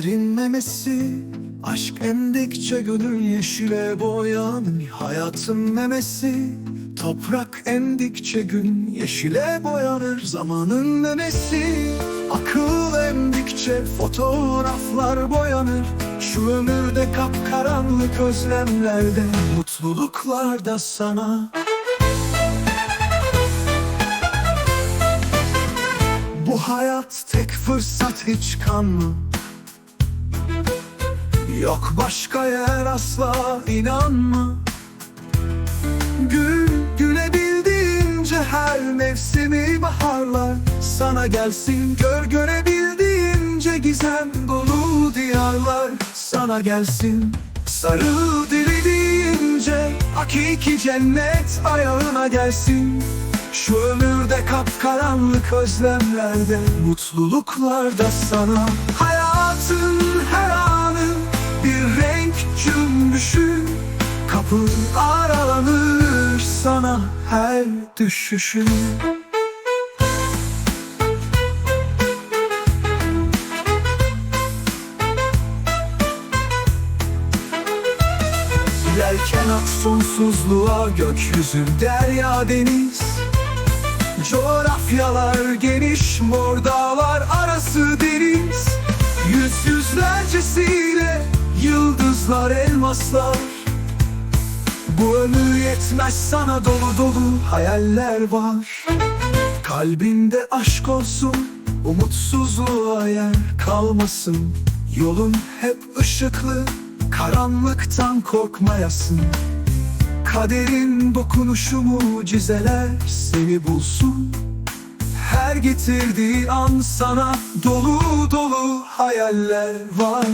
serinmemesi Aşk emdikçe gönül yeşile boyanır Hayatın memesi. Toprak emdikçe gün yeşile boyanır Zamanın memesi. Akıl emdikçe fotoğraflar boyanır Şu ömürde kapkaranlık özlemlerde Mutluluklar da sana. Bu hayat tek fırsat hiç kanma. Yok başka yer asla inanma Gül gülebildiğince her mevsimi baharlar. Sana gelsin gör görebildiğince gizem dolu diyarlar. Sana gelsin sarıl dilediğince Hakiki cennet ayağına gelsin. Şu ömürde kapkaranlık özlemlerde Mutluluklarda sana. Hayatın Kapı aralanır sana her düşüşün. Giderken ak sonsuzluğa gökyüzü derya deniz. Coğrafyalar geniş mor dağlar arası deniz. Yüz yüzlercesiyle yıldızlar elmaslar Bu ömür yetmez sana dolu dolu hayaller var. Kalbinde aşk olsun umutsuzluğa yer kalmasın. Yolun hep ışıklı karanlıktan korkmayasın Kaderin dokunuşu mucizeler seni bulsun. Her getirdiği an sana dolu dolu hayaller var.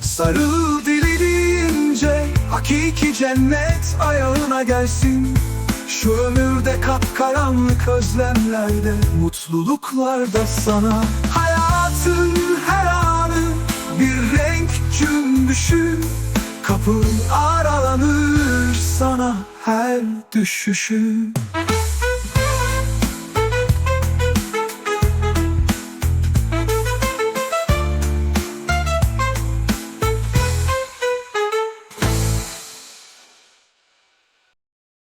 Sarıl dilediğince hakiki cennet ayağına gelsin. Şu ömürde kapkaranlık özlemlerde Mutluluklarda sana. Hayatın her anı bir renk cümbüşü. Kapı aralanır sana her düşüşü